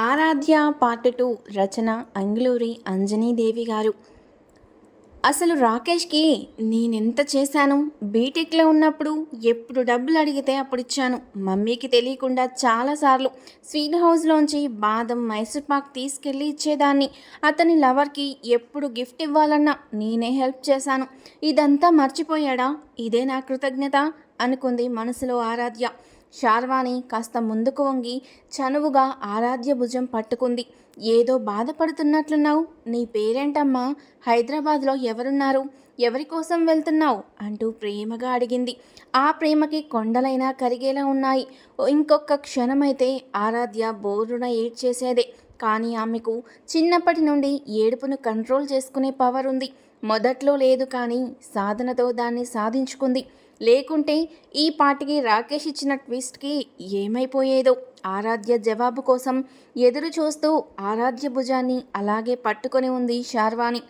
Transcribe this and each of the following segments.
ఆరాధ్య part two రచన అంగులూరి అంజనీదేవి గారు. అసలు రాకేష్కి నేనెంత చేశాను? బీటెక్లో ఉన్నప్పుడు ఎప్పుడు డబ్బులు అడిగితే అప్పుడు ఇచ్చాను. మమ్మీకి తెలియకుండా చాలాసార్లు స్వీట్ హౌస్లోంచి బాదం మైసూర్ పాక్ తీసుకెళ్ళి ఇచ్చేదాన్ని. అతని లవర్కి ఎప్పుడు గిఫ్ట్ ఇవ్వాలన్నా నేనే హెల్ప్ చేశాను. ఇదంతా మర్చిపోయాడా? ఇదే నా కృతజ్ఞత అనుకుంది మనసులో ఆరాధ్య. శార్వాణి కాస్త ముందుకు వంగి చనువుగా ఆరాధ్య భుజం పట్టుకుంది. ఏదో బాధపడుతున్నట్లున్నావు? నీ పేరేంటమ్మా? హైదరాబాద్లో ఎవరున్నారు? ఎవరి కోసం వెళ్తున్నావు? అంటూ ప్రేమగా అడిగింది. ఆ ప్రేమకి కొండలైనా కరిగేలా ఉన్నాయి. ఇంకొక క్షణమైతే ఆరాధ్య బోరున ఏడ్చేసేదే. కానీ ఆమెకు చిన్నప్పటి నుండి ఏడుపును కంట్రోల్ చేసుకునే పవర్ ఉంది. మొదట్లో లేదు కానీ సాధనతో దాన్ని సాధించుకుంది. లేకుంటే ఈ పాటికి రాకేష్ ఇచ్చిన ట్విస్ట్కి ఏమైపోయేదో? ఆరాధ్య జవాబు కోసం ఎదురు చూస్తూ ఆరాధ్య భుజాన్ని అలాగే పట్టుకొని ఉంది శార్వాణి.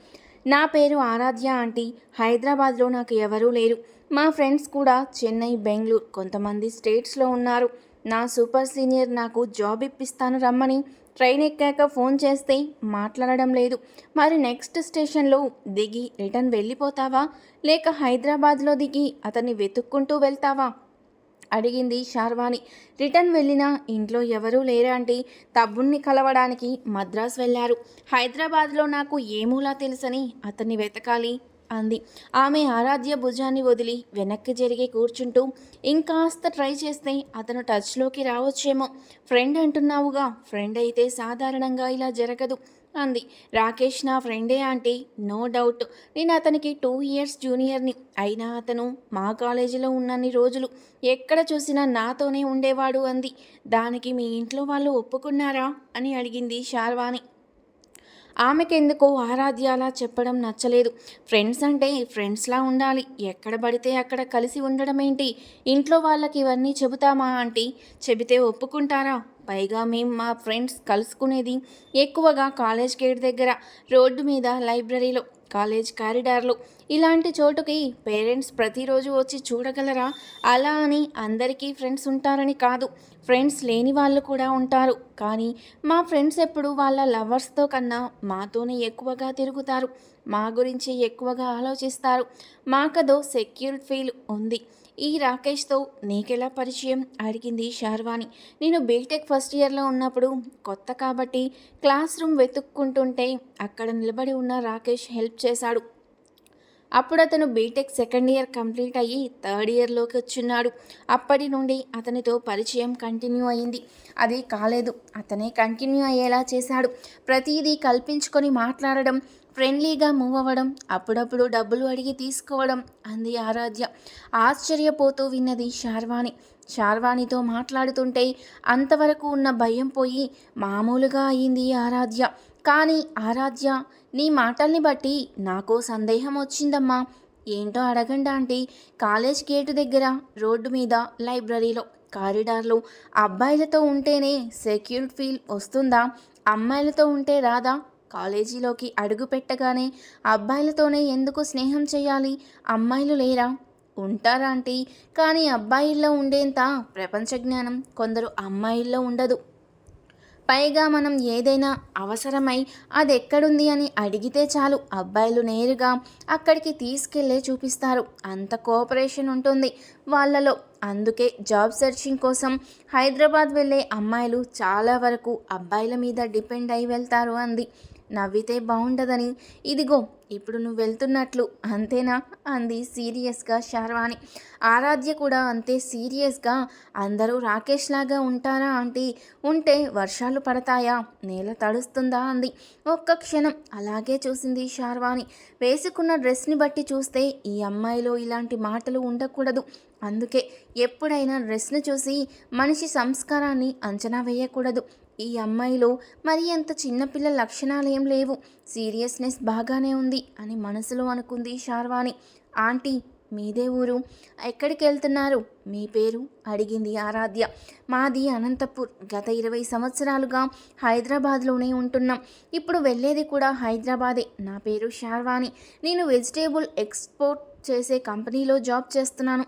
నా పేరు ఆరాధ్య ఆంటీ. హైదరాబాద్లో నాకు ఎవరూ లేరు. మా ఫ్రెండ్స్ కూడా చెన్నై బెంగళూరు కొంతమంది స్టేట్స్లో ఉన్నారు. నా సూపర్ సీనియర్ నాకు జాబ్ ఇప్పిస్తాను రమ్మని ట్రైన్ ఎక్కాక ఫోన్ చేస్తే మాట్లాడడం లేదు. మరి నెక్స్ట్ స్టేషన్లో దిగి రిటర్న్ వెళ్ళిపోతావా? లేక హైదరాబాద్లో దిగి అతన్ని వెతుక్కుంటూ వెళ్తావా? అడిగింది శార్వాణి రిటర్న్ వెళ్ళినా ఇంట్లో ఎవరూ లేరంటే తబ్బుణ్ణి కలవడానికి మద్రాస్ వెళ్ళారు. హైదరాబాద్లో నాకు ఏమూలా తెలుసని అతన్ని వెతకాలి? అంది. ఆమె ఆరాధ్య భుజాన్ని వదిలి వెనక్కి జరిగి కూర్చుంటూ ఇంకాస్త ట్రై చేస్తే అతను టచ్లోకి రావచ్చేమో. ఫ్రెండ్ అంటున్నావుగా ఫ్రెండ్ అయితే సాధారణంగా ఇలా జరగదు అంది. రాకేష్ నా ఫ్రెండే ఆంటీ నో డౌట్. నేను అతనికి టూ ఇయర్స్ జూనియర్ని అయినా అతను మా కాలేజీలో ఉన్నన్ని రోజులు ఎక్కడ చూసినా నాతోనే ఉండేవాడు అంది. దానికి మీ ఇంట్లో వాళ్ళు ఒప్పుకున్నారా? అని అడిగింది శార్వాణి. ఆమెకెందుకో ఆరాధ్య అలా చెప్పడం నచ్చలేదు. ఫ్రెండ్స్ అంటే ఫ్రెండ్స్లా ఉండాలి. ఎక్కడ పడితే అక్కడ కలిసి ఉండడం ఏంటి ఇంట్లో వాళ్ళకి ఇవన్నీ చెబుతామా ఆంటీ? చెబితే ఒప్పుకుంటారా? పైగా మేము మా ఫ్రెండ్స్ కలుసుకునేది ఎక్కువగా కాలేజ్ గేట్ దగ్గర రోడ్డు మీద లైబ్రరీలో కాలేజ్ కారిడార్లు. ఇలాంటి చోటుకి పేరెంట్స్ ప్రతిరోజు వచ్చి చూడగలరా? అలా అని అందరికీ ఫ్రెండ్స్ ఉంటారని కాదు ఫ్రెండ్స్ లేని వాళ్ళు కూడా ఉంటారు. కానీ మా ఫ్రెండ్స్ ఎప్పుడు వాళ్ళ లవర్స్తో కన్నా మాతోనే ఎక్కువగా తిరుగుతారు. మా గురించి ఎక్కువగా ఆలోచిస్తారు. మాకదో సెక్యూర్ ఫీల్ ఉంది. ఈ రాకేష్తో నీకెలా పరిచయం? అడిగింది షార్వాణి. నేను బీటెక్ ఫస్ట్ ఇయర్లో ఉన్నప్పుడు కొత్త కాబట్టి క్లాస్ రూమ్ వెతుక్కుంటుంటే అక్కడ నిలబడి ఉన్న రాకేష్ హెల్ప్ చేశాడు. అప్పుడు అతను బీటెక్ సెకండ్ ఇయర్ కంప్లీట్ అయ్యి థర్డ్ ఇయర్లోకి వచ్చున్నాడు అప్పటి నుండి అతనితో పరిచయం కంటిన్యూ అయింది. అది కాలేదు. అతనే కంటిన్యూ అయ్యేలా చేశాడు. ప్రతిదీ కల్పించుకొని మాట్లాడడం ఫ్రెండ్లీగా మూవ్ అవ్వడం అప్పుడప్పుడు డబ్బులు అడిగి తీసుకోవడం అంది ఆరాధ్య. ఆశ్చర్యపోతూ విన్నది శార్వాణి. శార్వాణితో మాట్లాడుతుంటే అంతవరకు ఉన్న భయం పోయి మామూలుగా అయింది ఆరాధ్య. కానీ ఆరాధ్య నీ మాటల్ని బట్టి నాకు సందేహం వచ్చిందమ్మా. ఏంటో అడగండి ఆంటీ. కాలేజ్ గేటు దగ్గర రోడ్డు మీద లైబ్రరీలో కారిడార్లో అబ్బాయిలతో ఉంటేనే సెక్యూర్డ్ ఫీల్ వస్తుందా? అమ్మాయిలతో ఉంటే రాదా? కాలేజీలోకి అడుగు పెట్టగానే అబ్బాయిలతోనే ఎందుకు స్నేహం చేయాలి అమ్మాయిలు లేరా? ఉంటారాంటి కానీ అబ్బాయిల్లో ఉండేంత ప్రపంచ జ్ఞానం కొందరు అమ్మాయిల్లో ఉండదు. పైగా మనం ఏదైనా అవసరమై అది ఎక్కడుంది అని అడిగితే చాలు. అబ్బాయిలు నేరుగా అక్కడికి తీసుకెళ్ళే చూపిస్తారు. అంత కోఆపరేషన్ ఉంటుంది వాళ్ళలో. అందుకే జాబ్ సెర్చింగ్ కోసం హైదరాబాద్ వెళ్ళే అమ్మాయిలు చాలా వరకు అబ్బాయిల మీద డిపెండ్ అయి వెళ్తారు అంది. నవ్వితే బాగుండదని ఇదిగో ఇప్పుడు నువ్వు వెళ్తున్నట్లు. అంతేనా? అంది సీరియస్గా శార్వాణి. ఆరాధ్య కూడా అంతే సీరియస్గా. అందరూ రాకేష్ లాగా ఉంటారా ఆంటీ? ఉంటే వర్షాలు పడతాయా? నేల తడుస్తుందా? అంది. ఒక్క క్షణం. అలాగే చూసింది శార్వాణి. వేసుకున్న డ్రెస్ని బట్టి చూస్తే ఈ అమ్మాయిలో ఇలాంటి మాటలు ఉండకూడదు. అందుకే ఎప్పుడైనా డ్రెస్ను చూసి మనిషి సంస్కారాన్ని అంచనా వేయకూడదు. ఈ అమ్మాయిలో మరి అంత చిన్నపిల్ల లక్షణాలు ఏం లేవు. సీరియస్నెస్ బాగానే ఉంది అని మనసులో అనుకుంది శార్వాణి. ఆంటీ మీదే ఊరు. ఎక్కడికి వెళ్తున్నారు మీ పేరు? అడిగింది ఆరాధ్య. మాది అనంతపూర్. గత ఇరవై సంవత్సరాలుగా హైదరాబాద్లోనే ఉంటున్నాం. ఇప్పుడు వెళ్ళేది కూడా హైదరాబాదే. నా పేరు శార్వాణి. నేను వెజిటేబుల్ ఎక్స్పోర్ట్ చేసే కంపెనీలో జాబ్ చేస్తున్నాను.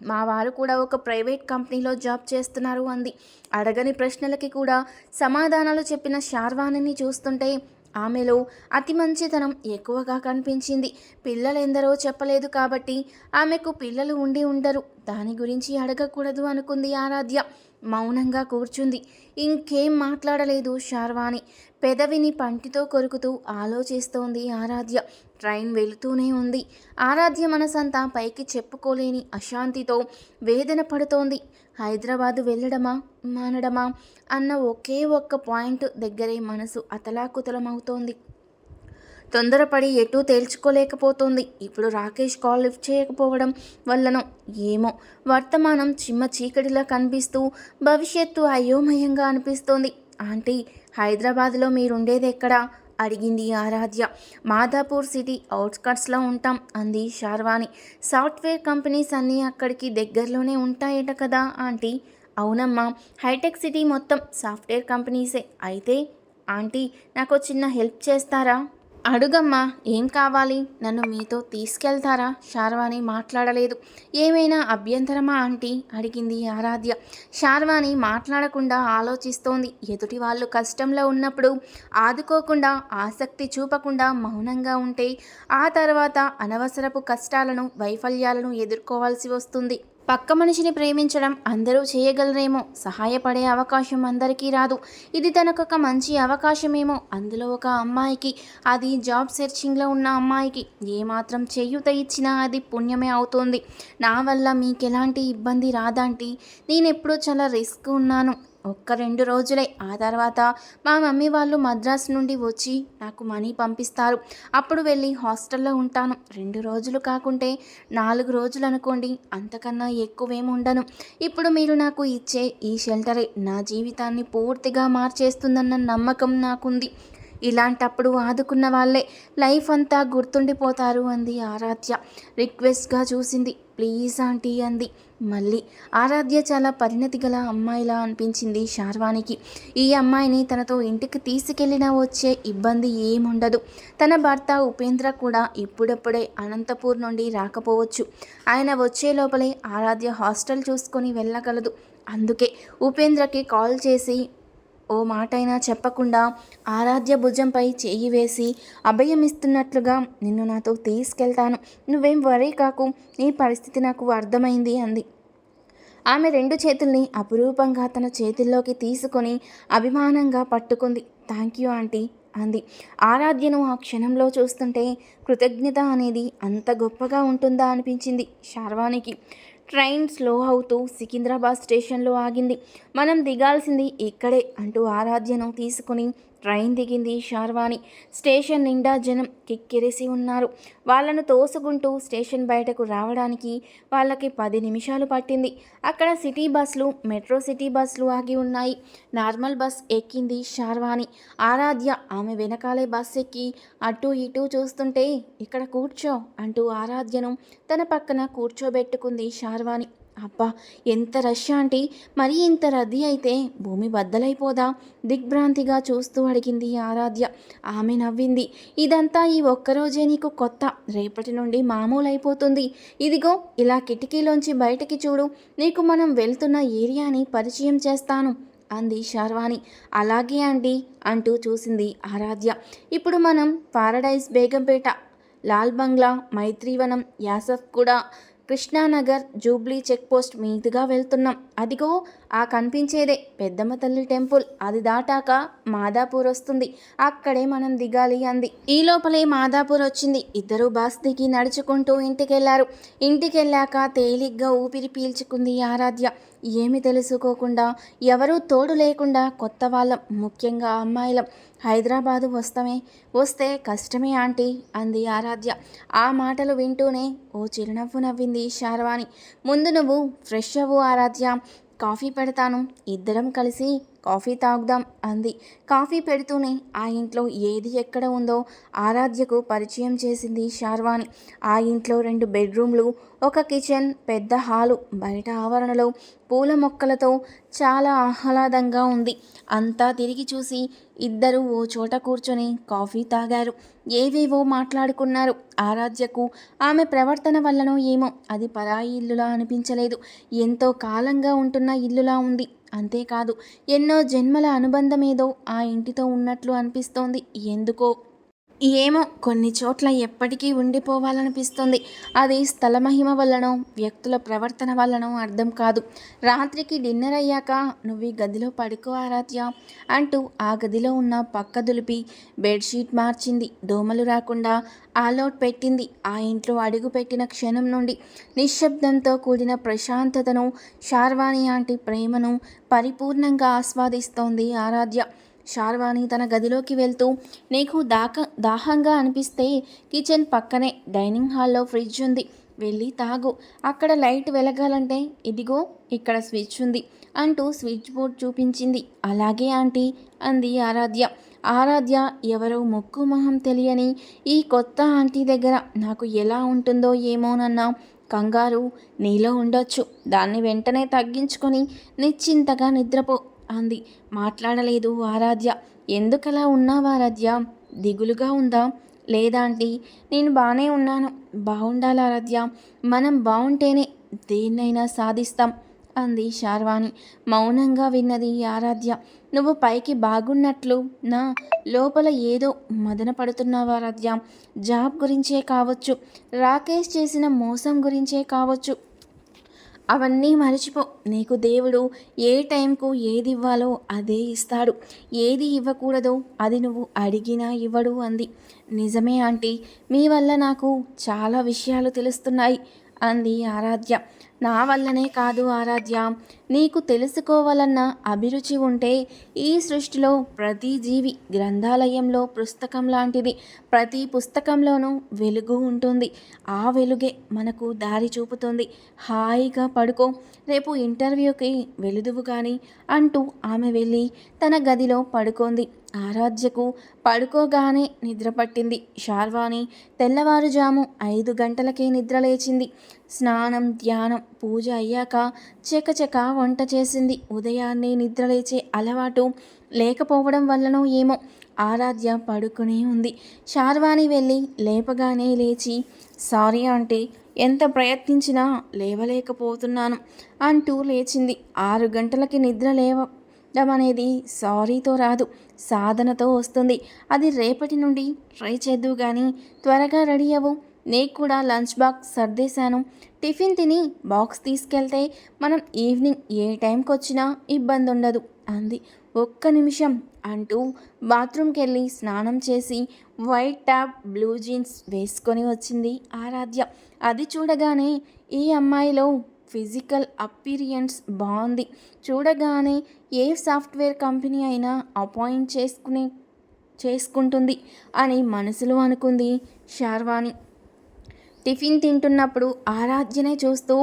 మా వారు కూడా ఒక ప్రైవేట్ కంపెనీలో జాబ్ చేస్తున్నారు అంది. అడగని ప్రశ్నలకి కూడా సమాధానాలు చెప్పిన శార్వాణిని చూస్తుంటే ఆమెలో అతి మంచితనం ఎక్కువగా కనిపించింది. పిల్లలెందరో చెప్పలేదు కాబట్టి ఆమెకు పిల్లలు ఉండి ఉండరు. దాని గురించి అడగకూడదు అనుకుంది ఆరాధ్య. మౌనంగా కూర్చుంది. ఇంకేం మాట్లాడలేదు శార్వాణి. పెదవిని పంటితో కొరుకుతూ ఆలోచిస్తోంది ఆరాధ్య. ట్రైన్ వెళుతూనే ఉంది. ఆరాధ్య మనసంతా పైకి చెప్పుకోలేని అశాంతితో వేదన పడుతోంది. హైదరాబాదు వెళ్ళడమా? మానడమా? అన్న ఒకే ఒక్క పాయింట్ దగ్గరే మనసు అతలాకుతలమవుతోంది. తొందరపడి ఎటూ తేల్చుకోలేకపోతోంది. ఇప్పుడు రాకేష్ కాల్ లిఫ్ట్ చేయకపోవడం వల్లనో ఏమో వర్తమానం చిమ్మ చీకటిలా కనిపిస్తూ భవిష్యత్తు అయోమయంగా అనిపిస్తోంది. ఆంటీ హైదరాబాద్లో మీరుండేది ఎక్కడా? అడిగింది ఆరాధ్య. మాదాపూర్ సిటీ అవుట్స్కట్స్లో ఉంటాం అంది శార్వాణి సాఫ్ట్వేర్ కంపెనీస్ అన్నీ అక్కడికి దగ్గరలోనే ఉంటాయట కదా ఆంటీ. అవునమ్మా హైటెక్ సిటీ మొత్తం సాఫ్ట్వేర్ కంపెనీసే. అయితే ఆంటీ నాకు చిన్న హెల్ప్ చేస్తారా? అడుగమ్మా ఏం కావాలి? నన్ను మీతో తీసుకెళ్తారా? శార్వాణి మాట్లాడలేదు. ఏమైనా అభ్యంతరమా ఆంటీ? అడిగింది ఆరాధ్య. శార్వాణి మాట్లాడకుండా ఆలోచిస్తోంది. ఎదుటి వాళ్ళు కష్టంలో ఉన్నప్పుడు ఆదుకోకుండా ఆసక్తి చూపకుండా మౌనంగా ఉంటే ఆ తర్వాత అనవసరపు కష్టాలను వైఫల్యాలను ఎదుర్కోవాల్సి వస్తుంది. పక్క మనిషిని ప్రేమించడం అందరూ చేయగలరేమో సహాయపడే అవకాశం అందరికీ రాదు. ఇది తనకొక మంచి అవకాశమేమో. అందులో ఒక అమ్మాయికి అది జాబ్ సెర్చింగ్లో ఉన్న అమ్మాయికి ఏమాత్రం చేయూత ఇచ్చినా అది పుణ్యమే అవుతోంది. నా వల్ల మీకు ఎలాంటి ఇబ్బంది రాదంటే. నేను ఎప్పుడూ చాలా రిస్క్ ఉన్నాను. ఒక్క రెండు రోజులే. ఆ తర్వాత మా మమ్మీ వాళ్ళు మద్రాసు నుండి వచ్చి నాకు మనీ పంపిస్తారు. అప్పుడు వెళ్ళి హాస్టల్లో ఉంటాను. రెండు రోజులు కాకుంటే నాలుగు రోజులు అనుకోండి. అంతకన్నా ఎక్కువేం ఉండను. ఇప్పుడు మీరు నాకు ఇచ్చే ఈ షెల్టరే నా జీవితాన్ని పూర్తిగా మార్చేస్తుందన్న నమ్మకం నాకుంది. ఇలాంటప్పుడు ఆదుకున్న వాళ్ళే లైఫ్ అంతా గుర్తుండిపోతారు అంది ఆరాధ్య. రిక్వెస్ట్గా చూసింది. ప్లీజ్ ఆంటీ అంది. మళ్ళీ. ఆరాధ్య చాలా పరిణతి గల అమ్మాయిలా అనిపించింది శార్వానికి. ఈ అమ్మాయిని తనతో ఇంటికి తీసుకెళ్ళినా వచ్చే ఇబ్బంది ఏముండదు. తన భర్త ఉపేంద్ర కూడా ఇప్పుడప్పుడే అనంతపూర్ నుండి రాకపోవచ్చు. ఆయన వచ్చే లోపలే ఆరాధ్య హాస్టల్ చూసుకొని వెళ్ళగలదు. అందుకే ఉపేంద్రకి కాల్ చేసి ఓ మాటైనా చెప్పకుండా ఆరాధ్య భుజంపై చేయి వేసి అభయమిస్తున్నట్లుగా నిన్ను నాతో తీసుకెళ్తాను. నువ్వేం వరే కాకు నీ పరిస్థితి నాకు అర్థమైంది అంది. ఆమె రెండు చేతుల్ని అపురూపంగా తన చేతుల్లోకి తీసుకొని అభిమానంగా పట్టుకుంది. థ్యాంక్ యూ ఆంటీ అంది. ఆరాధ్యను ఆ క్షణంలో చూస్తుంటే కృతజ్ఞత అనేది అంత గొప్పగా ఉంటుందా అనిపించింది శార్వానికి. ట్రైన్ స్లో అవుతూ సికింద్రాబాద్ స్టేషన్లో ఆగింది. మనం దిగాల్సింది ఇక్కడే అంటూ ఆరాధ్యను తీసుకుని ట్రైన్ దిగింది శార్వాణి స్టేషన్ నిండా జనం కిక్కిరిసి ఉన్నారు. వాళ్ళను తోసుకుంటూ స్టేషన్ బయటకు రావడానికి వాళ్ళకి పది నిమిషాలు పట్టింది. అక్కడ సిటీ బస్సులు మెట్రో సిటీ బస్సులు ఆగి ఉన్నాయి. నార్మల్ బస్ ఎక్కింది శార్వాణి ఆరాధ్య ఆమె వెనకాలే బస్ ఎక్కి అటు ఇటు చూస్తుంటే ఇక్కడ కూర్చో అంటూ ఆరాధ్యను తన పక్కన కూర్చోబెట్టుకుంది శార్వాణి అబ్బా ఎంత రష్ ఆంటీ? మరీ ఇంత రద్దీ అయితే భూమి బద్దలైపోదా? దిగ్భ్రాంతిగా చూస్తూ అడిగింది ఆరాధ్య. ఆమె నవ్వింది. ఇదంతా ఈ ఒక్కరోజే నీకు కొత్త. రేపటి నుండి మామూలు అయిపోతుంది ఇదిగో ఇలా కిటికీలోంచి బయటికి చూడు. నీకు మనం వెళ్తున్న ఏరియాని పరిచయం చేస్తాను అంది శార్వాణి అలాగే అండి అంటూ చూసింది ఆరాధ్య. ఇప్పుడు మనం పారడైజ్ బేగంపేట లాల్ బంగ్లా మైత్రీవనం యాసఫ్ కూడా కృష్ణానగర్ జూబ్లీ చెక్పోస్ట్ మీదుగా వెళ్తున్నాం. అదిగో ఆ కనిపించేదే పెద్దమ్మ తల్లి టెంపుల్. అది దాటాక మాదాపూర్ వస్తుంది. అక్కడే మనం దిగాలి అంది. ఈ లోపలే మాదాపూర్ వచ్చింది. ఇద్దరు బస్ దిగి నడుచుకుంటూ ఇంటికెళ్ళారు. ఇంటికెళ్ళాక తేలిగ్గా ఊపిరి పీల్చుకుంది ఆరాధ్య. ఏమి తెలుసుకోకుండా ఎవరూ తోడు లేకుండా కొత్త వాళ్ళం ముఖ్యంగా అమ్మాయిలం. హైదరాబాదు వస్తామే వస్తే కష్టమే ఆంటీ అంది ఆరాధ్య. ఆ మాటలు వింటూనే ఓ చిరునవ్వు నవ్వింది శారవాణి. ముందు నువ్వు ఫ్రెష్ అవ్వు ఆరాధ్య. కాఫీ పెడతాను. ఇద్దరం కలిసి కాఫీ తాగుదాం అంది. కాఫీ పెడుతూనే ఆ ఇంట్లో ఏది ఎక్కడ ఉందో ఆరాధ్యకు పరిచయం చేసింది శార్వాణి. ఆ ఇంట్లో రెండు బెడ్రూమ్లు ఒక కిచెన్ పెద్ద హాలు బయట ఆవరణలో పూల మొక్కలతో చాలా ఆహ్లాదంగా ఉంది. అంతా తిరిగి చూసి ఇద్దరు ఓ చోట కూర్చొని కాఫీ తాగారు. ఏవేవో మాట్లాడుకున్నారు. ఆరాధ్యకు ఆమె ప్రవర్తన వల్లనో ఏమో అది పరాయి ఇల్లులా అనిపించలేదు. ఎంతో కాలంగా ఉంటున్న ఇల్లులా ఉంది. అంతేకాదు ఎన్నో జన్మల అనుబంధమేదో ఆ ఇంటితో ఉన్నట్లు అనిపిస్తోంది. ఎందుకో ఏమో కొన్ని చోట్ల ఎప్పటికీ ఉండిపోవాలనిపిస్తుంది. అది స్థల మహిమ వల్లనో వ్యక్తుల ప్రవర్తన వల్లనో అర్థం కాదు. రాత్రికి డిన్నర్ అయ్యాక నువ్వు ఈ గదిలో పడుకో ఆరాధ్య అంటూ ఆ గదిలో ఉన్న పక్క దులిపి బెడ్షీట్ మార్చింది. దోమలు రాకుండా ఆల్అవుట్ పెట్టింది. ఆ ఇంట్లో అడుగు పెట్టిన క్షణం నుండి నిశ్శబ్దంతో కూడిన ప్రశాంతతను షార్వాణి ఆంటి ప్రేమను పరిపూర్ణంగా ఆస్వాదిస్తోంది ఆరాధ్య. శార్వాణి తన గదిలోకి వెళ్తూ నీకు దాక దాహంగా అనిపిస్తే కిచెన్ పక్కనే డైనింగ్ హాల్లో ఫ్రిడ్జ్ ఉంది. వెళ్ళి తాగు. అక్కడ లైట్ వెలగాలంటే ఇదిగో ఇక్కడ స్విచ్ ఉంది అంటూ స్విచ్ బోర్డ్ చూపించింది. అలాగే ఆంటీ అంది ఆరాధ్య. ఆరాధ్య ఎవరో మొక్కు మొహం తెలియని ఈ కొత్త ఆంటీ దగ్గర నాకు ఎలా ఉంటుందో ఏమోనన్నా కంగారు నీలో ఉండొచ్చు. దాన్ని వెంటనే తగ్గించుకొని నిశ్చింతగా నిద్రపో. అంది. మాట్లాడలేదు ఆరాధ్య. ఎందుకలా ఉన్నావు ఆరాధ్య? దిగులుగా ఉందా? లేదా నేను బాగానే ఉన్నాను. బాగుండాలి ఆరాధ్య. మనం బాగుంటేనే దేన్నైనా సాధిస్తాం అంది శార్వాణి. మౌనంగా విన్నది ఆరాధ్య. నువ్వు పైకి బాగున్నట్లు నా లోపల ఏదో మదన పడుతున్నావు ఆరాధ్య. జాబ్ గురించే కావచ్చు. రాకేష్ చేసిన మోసం గురించే కావచ్చు. అవన్నీ మర్చిపో. నీకు దేవుడు ఏ టైంకు ఏది ఇవ్వాలో అదే ఇస్తాడు. ఏది ఇవ్వకూడదో అది నువ్వు అడిగినా ఇవ్వడు అంది. నిజమే ఆంటీ మీ వల్ల నాకు చాలా విషయాలు తెలుస్తున్నాయి అంది ఆరాధ్య. నా వల్లనే కాదు ఆరాధ్య. నీకు తెలుసుకోవాలన్న అభిరుచి ఉంటే ఈ సృష్టిలో ప్రతి జీవి గ్రంథాలయంలో పుస్తకం లాంటిది ప్రతి పుస్తకంలోనూ వెలుగు ఉంటుంది. ఆ వెలుగే మనకు దారి చూపుతుంది. హాయిగా పడుకో. రేపు ఇంటర్వ్యూకి వెలుదువు కానీ అంటూ ఆమె వెళ్ళి తన గదిలో పడుకుంది. ఆరాధ్యకు పడుకోగానే నిద్ర పట్టింది శార్వాణి తెల్లవారుజాము ఐదు గంటలకే నిద్ర లేచింది స్నానం ధ్యానం పూజ అయ్యాక చకచక వంట చేసింది. ఉదయాన్నే నిద్రలేచే అలవాటు లేకపోవడం వల్లనో ఏమో ఆరాధ్య పడుకునే ఉంది. శార్వాణి వెళ్ళి లేపగానే లేచి సారీ అంటే ఎంత ప్రయత్నించినా లేవలేకపోతున్నాను అంటూ లేచింది. ఆరు గంటలకి నిద్ర లేవడం అనేది సారీతో రాదు సాధనతో వస్తుంది. అది రేపటి నుండి ట్రై చేద్దు కానీ త్వరగా రెడీ అవ్వు. నీకు కూడా లంచ్ బాక్స్ సర్దేశాను. టిఫిన్ తిని బాక్స్ తీసుకెళ్తే మనం ఈవినింగ్ ఏ టైంకి వచ్చినా ఇబ్బంది ఉండదు అంది. ఒక్క నిమిషం అంటూ బాత్రూమ్కి వెళ్ళి స్నానం చేసి వైట్ టాప్ బ్లూ జీన్స్ వేసుకొని వచ్చింది ఆరాధ్య. అది చూడగానే ఈ అమ్మాయిలో ఫిజికల్ అపీరియన్స్ బాగుంది చూడగానే ఏ సాఫ్ట్వేర్ కంపెనీ అయినా అపాయింట్ చేసుకునే చేసుకుంటుంది అని మనసులో అనుకుంది శార్వాణి టిఫిన్ తింటున్నప్పుడు ఆరాధ్యనే చూస్తూ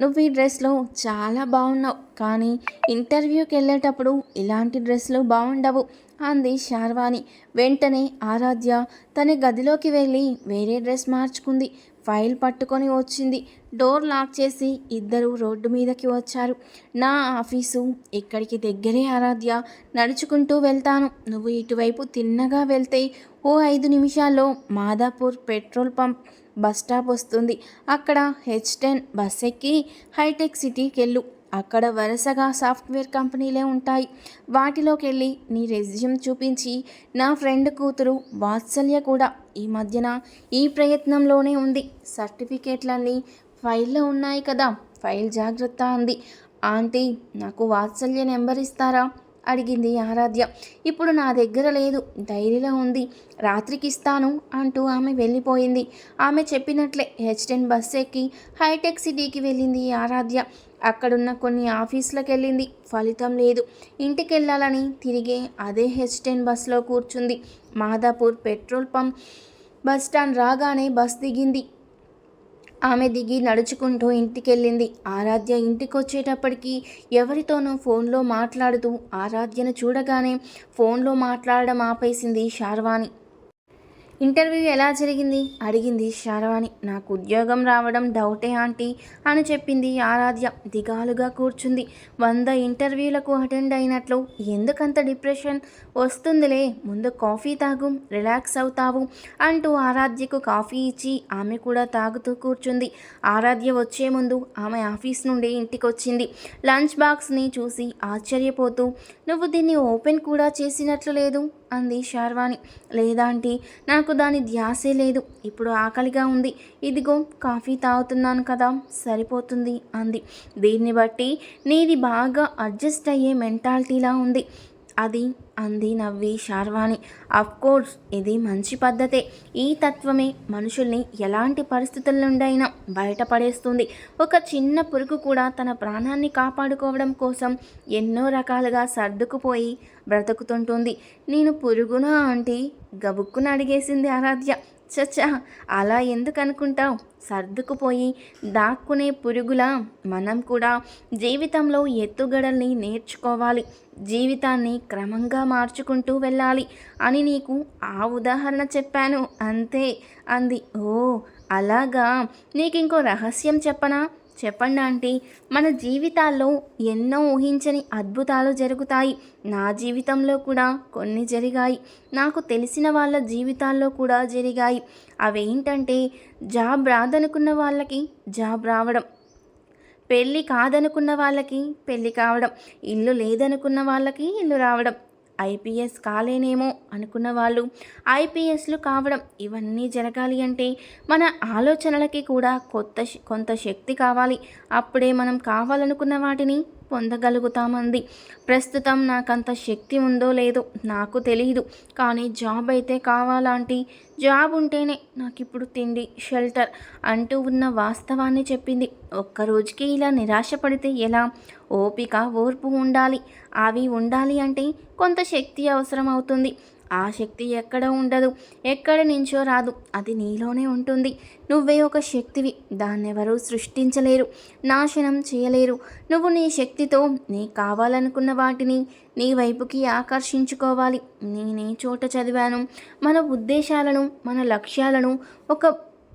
నువ్వు ఈ డ్రెస్లో చాలా బాగున్నావు కానీ ఇంటర్వ్యూకి వెళ్ళేటప్పుడు ఇలాంటి డ్రెస్లు బాగుండవు అంది శార్వాణి. వెంటనే ఆరాధ్య తన గదిలోకి వెళ్ళి వేరే డ్రెస్ మార్చుకుంది. ఫైల్ పట్టుకొని వచ్చింది. డోర్ లాక్ చేసి ఇద్దరు రోడ్డు మీదకి వచ్చారు. నా ఆఫీసు ఇక్కడికి దగ్గరే ఆరాధ్య. నడుచుకుంటూ వెళ్తాను. నువ్వు ఇటువైపు తిన్నగా వెళ్తే ఓ ఐదు నిమిషాల్లో Madhapur petrol pump bus stop వస్తుంది. అక్కడ హెచ్ టెన్ బస్ ఎక్కి హైటెక్ సిటీకి వెళ్ళు అక్కడ వరుసగా సాఫ్ట్వేర్ కంపెనీలే ఉంటాయి. వాటిలోకి వెళ్ళి నీ రెజ్యూమ్ చూపించి నా ఫ్రెండ్ కూతురు వాత్సల్య కూడా ఈ మధ్యన ఈ ప్రయత్నంలోనే ఉంది. సర్టిఫికేట్లన్నీ ఫైల్లో ఉన్నాయి కదా. ఫైల్ జాగ్రత్త అంది. ఆంటీ నాకు వాత్సల్య నెంబర్ ఇస్తారా? అడిగింది ఆరాధ్య. ఇప్పుడు నా దగ్గర లేదు డైరీలో ఉంది రాత్రికి ఇస్తాను అంటూ ఆమె వెళ్ళిపోయింది. ఆమె చెప్పినట్లే హెచ్ టెన్ బస్ ఎక్కి హైటెక్ సిటీకి వెళ్ళింది ఆరాధ్య. అక్కడున్న కొన్ని ఆఫీసులకు వెళ్ళింది ఫలితం లేదు. ఇంటికి వెళ్ళాలని తిరిగే అదే హెచ్ టెన్ బస్లో కూర్చుంది. Madhapur petrol pump bus stand రాగానే బస్ దిగింది. ఆమె దిగి నడుచుకుంటూ ఇంటికెళ్ళింది. ఆరాధ్య ఇంటికొచ్చేటప్పటికి ఎవరితోనో ఫోన్లో మాట్లాడుతూ ఆరాధ్యను చూడగానే ఫోన్లో మాట్లాడడం ఆపేసింది శార్వాణి. ఇంటర్వ్యూ ఎలా జరిగింది? అడిగింది శారవాణి. నాకు ఉద్యోగం రావడం డౌటే ఆంటీ అని చెప్పింది ఆరాధ్య. దిగాలుగా కూర్చుంది. వంద ఇంటర్వ్యూలకు అటెండ్ అయినట్లు. ఎందుకంత డిప్రెషన్? వస్తుందిలే. ముందు కాఫీ తాగు రిలాక్స్ అవుతావు అంటూ ఆరాధ్యకు కాఫీ ఇచ్చి ఆమె కూడా తాగుతూ కూర్చుంది. ఆరాధ్య వచ్చే ముందు ఆమె ఆఫీస్ నుండి ఇంటికి వచ్చింది లంచ్ బాక్స్ని చూసి ఆశ్చర్యపోతూ నువ్వు దీన్ని ఓపెన్ కూడా చేసినట్లు లేదు? అంది శార్వాణి లేదాంటి నాకు దాని ధ్యాసే లేదు. ఇప్పుడు ఆకలిగా ఉంది. ఇదిగో కాఫీ తాగుతున్నాను కదా సరిపోతుంది అంది. దీన్ని బట్టి నీది బాగా అడ్జస్ట్ అయ్యే మెంటాలిటీలా ఉంది అది అంది నవ్వి శార్వాణి కోర్స్ ఇది మంచి పద్ధతే. ఈ తత్వమే మనుషుల్ని ఎలాంటి పరిస్థితుల నుండైనా బయటపడేస్తుంది. ఒక చిన్న పురుగు కూడా తన ప్రాణాన్ని కాపాడుకోవడం కోసం ఎన్నో రకాలుగా సర్దుకుపోయి బ్రతుకుతుంటుంది. నేను పురుగునా అంటే గబుక్కున అడిగేసింది ఆరాధ్య. చచ్చా అలా ఎందుకు అనుకుంటావు సర్దుకుపోయి దాక్కునే పురుగులా? మనం కూడా జీవితంలో ఎత్తుగడల్ని నేర్చుకోవాలి. జీవితాన్ని క్రమంగా మార్చుకుంటూ వెళ్ళాలి అని నీకు ఆ ఉదాహరణ చెప్పాను. అంతే అంది. ఓ అలాగా? నీకు ఇంకో రహస్యం చెప్పనా? చెప్పండి ఆంటీ. మన జీవితాల్లో ఎన్నో ఊహించని అద్భుతాలు జరుగుతాయి. నా జీవితంలో కూడా కొన్ని జరిగాయి. నాకు తెలిసిన వాళ్ళ జీవితాల్లో కూడా జరిగాయి. అవేంటంటే జాబ్ రాదనుకున్న వాళ్ళకి జాబ్ రావడం. పెళ్ళి కాదనుకున్న వాళ్ళకి పెళ్ళి కావడం. ఇల్లు లేదనుకున్న వాళ్ళకి ఇల్లు రావడం. ఐపీఎస్ కాలేనేమో అనుకున్న వాళ్ళు ఐపీఎస్లు కావడం ఇవన్నీ జరగాలి అంటే మన ఆలోచనలకి కూడా కొత్త కొంత శక్తి కావాలి. అప్పుడే మనం కావాలనుకున్న వాటిని పొందగలుగుతామంది. ప్రస్తుతం నాకంత శక్తి ఉందో లేదో నాకు తెలియదు కానీ జాబ్ అయితే కావాలంటే. జాబ్ ఉంటేనే నాకు ఇప్పుడు తిండి షెల్టర్ అంటూ ఉన్న వాస్తవాన్ని చెప్పింది. ఒక్కరోజుకి ఇలా నిరాశపడితే ఎలా? ఓపిక ఓర్పు ఉండాలి. అవి ఉండాలి అంటే కొంత శక్తి అవసరం అవుతుంది ఆ శక్తి ఎక్కడ ఉండదు ఎక్కడ నుంచో రాదు. అది నీలోనే ఉంటుంది. నువ్వే ఒక శక్తివి. దాన్నెవరూ సృష్టించలేరు. నాశనం చేయలేరు. నువ్వు నీ శక్తితో నీ కావాలనుకున్న వాటిని నీ వైపుకి ఆకర్షించుకోవాలి. నేనే చోట చదివాను. మన ఉద్దేశాలను మన లక్ష్యాలను ఒక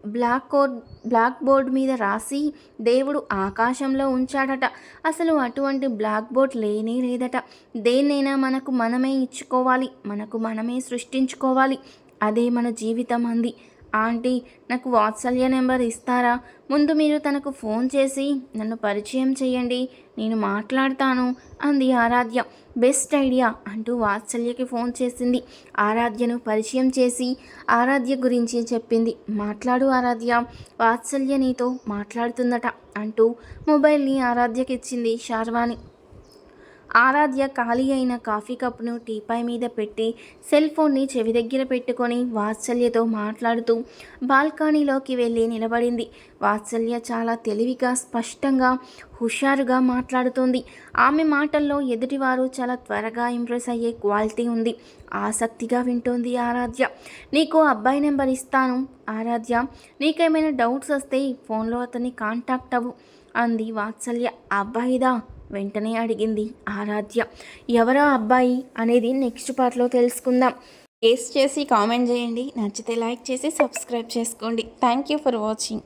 బ్లాక్ కోడ్ బ్లాక్ బోర్డ్ మీద రాసి దేవుడు ఆకాశంలో ఉంచాడట. అసలు అటువంటి బ్లాక్ బోర్డ్ లేనే లేదట. దేన్నైనా మనకు మనమే ఇచ్చుకోవాలి మనకు మనమే సృష్టించుకోవాలి. అదే మన జీవితం అంది. ఆంటీ నాకు వాత్సల్య నెంబర్ ఇస్తారా? ముందు మీరు తనకు ఫోన్ చేసి నన్ను పరిచయం చేయండి నేను మాట్లాడతాను అంది ఆరాధ్య. బెస్ట్ ఐడియా అంటూ వాత్సల్యకి ఫోన్ చేసింది. ఆరాధ్యను పరిచయం చేసి ఆరాధ్య గురించి చెప్పింది. మాట్లాడు ఆరాధ్య వాత్సల్య నీతో మాట్లాడుతుందట అంటూ మొబైల్ని ఆరాధ్యకి ఇచ్చింది శార్వాణి. ఆరాధ్య ఖాళీ అయిన కాఫీ కప్ను టీపై మీద పెట్టి సెల్ ఫోన్ని చెవి దగ్గర పెట్టుకొని వాత్సల్యతో మాట్లాడుతూ బాల్కనీలోకి వెళ్ళి నిలబడింది. వాత్సల్య చాలా తెలివిగా స్పష్టంగా హుషారుగా మాట్లాడుతోంది. ఆమె మాటల్లో ఎదుటివారు చాలా త్వరగా ఇంప్రెస్ అయ్యే క్వాలిటీ ఉంది. ఆసక్తిగా వింటోంది ఆరాధ్య. నీకు అబ్బాయి నెంబర్ ఇస్తాను. ఆరాధ్య నీకేమైనా డౌట్స్ వస్తే ఫోన్లో అతన్ని కాంటాక్ట్ అవ్వు అంది వాత్సల్య. అబ్బాయిదా? వెంటనే అడిగింది ఆరాధ్య. ఎవరో అబ్బాయి అనేది నెక్స్ట్ పార్ట్లో తెలుసుకుందాం. టేస్ట్ చేసి కామెంట్ చేయండి. నచ్చితే లైక్ చేసి సబ్స్క్రైబ్ చేసుకోండి. Thank you for watching.